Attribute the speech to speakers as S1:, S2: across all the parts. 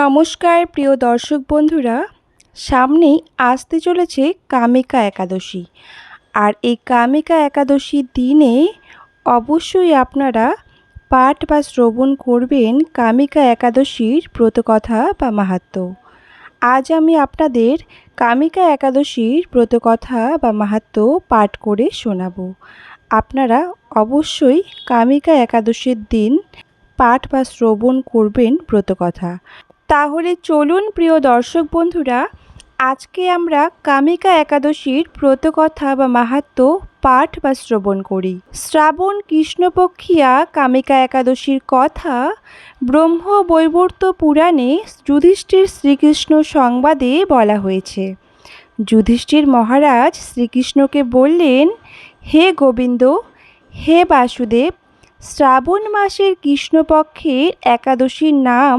S1: নমস্কার, প্রিয় দর্শক বন্ধুরা। সামনেই আসতে চলেছে কামিকা একাদশী। আর এই কামিকা একাদশীর দিনে অবশ্যই আপনারা পাঠ বা শ্রবণ করবেন কামিকা একাদশীর ব্রতকথা বা মাহাত্ম্য আজ আমি আপনাদের কামিকা একাদশীর ব্রতকথা বা মাহাত্ম্য পাঠ করে শোনাবো। আপনারা অবশ্যই কামিকা একাদশীর দিন পাঠ বা শ্রবণ করবেন ব্রতকথা। তাহলে চলুন প্রিয় দর্শক বন্ধুরা, আজকে আমরা কামিকা একাদশীর ব্রতকথা বা মাহাত্ম্য পাঠ বা শ্রবণ করি। শ্রাবণ কৃষ্ণপক্ষিয়া কামিকা একাদশীর কথা ব্রহ্ম বৈবর্ত পুরাণে যুধিষ্ঠির শ্রীকৃষ্ণ সংবাদে বলা হয়েছে। যুধিষ্ঠির মহারাজ শ্রীকৃষ্ণকে বললেন, হে গোবিন্দ, হে বাসুদেব, শ্রাবণ মাসের কৃষ্ণপক্ষের একাদশীর নাম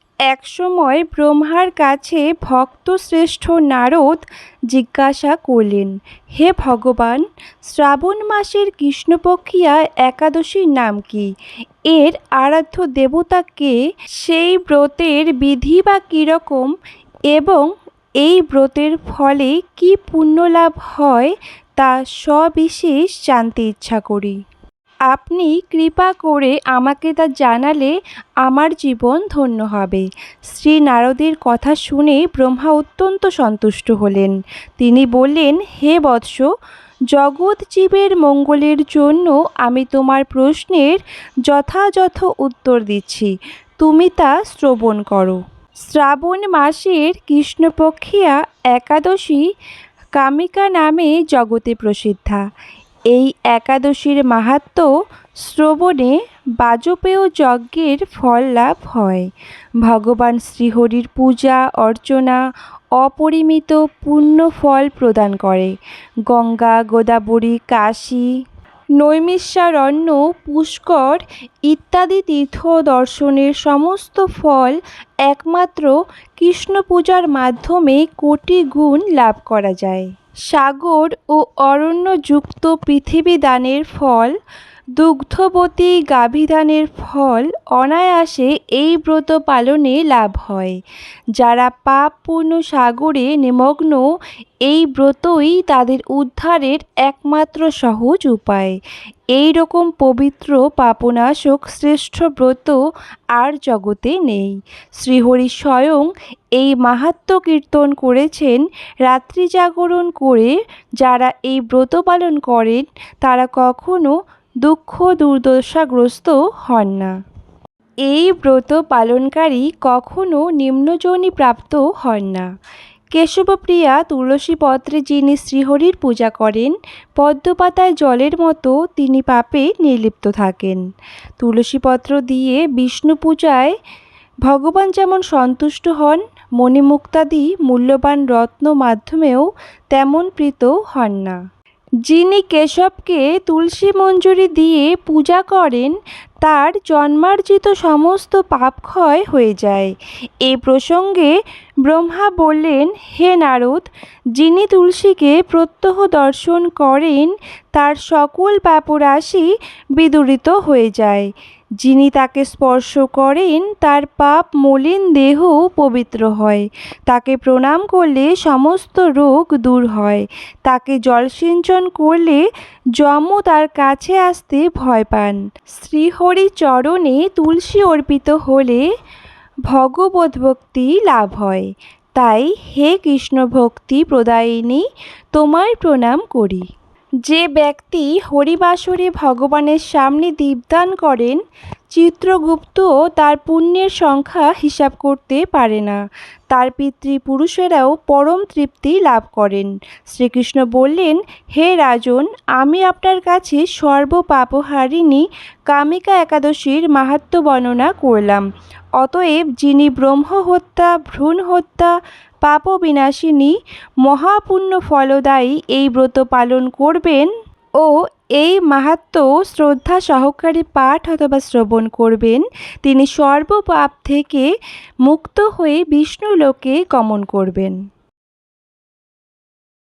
S1: একসময় ব্রহ্মার কাছে ভক্ত শ্রেষ্ঠ নারদ জিজ্ঞাসা করলেন, হে ভগবান, শ্রাবণ মাসের কৃষ্ণপক্ষিয়া একাদশীর নাম কি? এর আরাধ্য দেবতা কে? সেই ব্রতের বিধি বা কীরকম? এবং এই ব্রতের ফলে কি পুণ্যলাভ হয়? তা সবিশেষ জানতে ইচ্ছা করি। আপনি কৃপা করে আমাকে তা জানালে আমার জীবন ধন্য হবে। শ্রী নারদের কথা শুনে ব্রহ্মা অত্যন্ত সন্তুষ্ট হলেন। তিনি বললেন, হে বৎস, জগৎ জীবের মঙ্গলের জন্য আমি তোমার প্রশ্নের যথাযথ উত্তর দিচ্ছি। তুমি তা শ্রবণ করো। শ্রাবণ মাসের কৃষ্ণপক্ষিয়া একাদশী কামিকা নামে জগতে প্রসিদ্ধা। এই একাদশীর মাহাত্ম্য শ্রবণে বাজপেয় যজ্ঞের ফল লাভ হয়। ভগবান শ্রীহরির পূজা, অর্চনা, অপরিমিত পূর্ণ ফল প্রদান করে। গঙ্গা, গোদাবরী, কাশী, নৈমিষারণ্য, পুষ্কর ইত্যাদি তীর্থ দর্শনের সমস্ত ফল একমাত্র কৃষ্ণ পূজার মাধ্যমে কোটি গুণ লাভ করা যায়। সাগর ও অরণ্যযুক্ত পৃথিবী দানের ফল দুগ্ধবতী গাভীদানের ফল অনায়াসে এই ব্রত পালনে লাভ হয়। যারা পাপ পূর্ণ সাগরে নিমগ্ন, এই ব্রতই তাদের উদ্ধারের একমাত্র সহজ উপায়। এই রকম পবিত্র পাপনাশক শ্রেষ্ঠ ব্রত আর জগতে নেই। শ্রীহরি স্বয়ং এই মাহাত্ম কীর্তন করেছেন রাত্রি জাগরণ করে যারা এই ব্রত পালন করেন, তারা কখনো দুঃখ দুর্দশাগ্রস্ত হন না। এই ব্রত পালনকারী কখনো নিম্নজনী প্রাপ্ত হন না। কেশবপ্রিয়া তুলসী পত্রে যিনি শ্রীহরির পূজা করেন, পদ্মপাতায় জলের মতো তিনি পাপে নির্লিপ্ত থাকেন। তুলসীপত্র দিয়ে বিষ্ণু পূজায় ভগবান যেমন সন্তুষ্ট হন, মণিমুক্তাদি মূল্যবান রত্ন মাধ্যমেও তেমন প্রীত হন না। যিনি কেশবকে তুলসী মঞ্জুরি দিয়ে পূজা করেন, তার জন্মার্জিত সমস্ত পাপ ক্ষয় হয়ে যায়। এ প্রসঙ্গে ব্রহ্মা বললেন, হে নারদ, যিনি তুলসীকে প্রত্যহ দর্শন করেন, তার সকল পাপরাশি বিদূরিত হয়ে যায়। যিনি তাকে স্পর্শ করেন, তার পাপ মলিন দেহ পবিত্র হয়। তাকে প্রণাম করলে সমস্ত রোগ দূর হয়। তাকে জলসিঞ্চন করলে যম তার কাছে আসতে ভয় পান। শ্রীহরি চরণে তুলসী অর্পিত হলে ভগবদ্ভক্তি লাভ হয়। তাই হে কৃষ্ণ ভক্তি প্রদায়িনী তোমায় প্রণাম করি। যে ব্যক্তি হরিবাসরে ভগবানের সামনে দীপদান করেন, চিত্রগুপ্ত তার পুণ্যের সংখ্যা হিসাব করতে পারে না। তার পিতৃপুরুষেরাও পরম তৃপ্তি লাভ করেন। শ্রীকৃষ্ণ বললেন, হে রাজন, আমি আপনার কাছে সর্বপাপহারিণী কামিকা একাদশীর মাহাত্ম্য বর্ণনা করলাম। অতএব যিনি ব্রহ্ম হত্যা ভ্রূণ হত্যা পাপ বিনাশিনী মহাপুণ্য ফলদায়ী এই ব্রত পালন করবেন ও এই মাহাত্ম শ্রদ্ধা সহকারী পাঠ অথবা শ্রবণ করবেন। তিনি সর্বপাপ থেকে মুক্ত হয়ে বিষ্ণু লোকে গমন করবেন।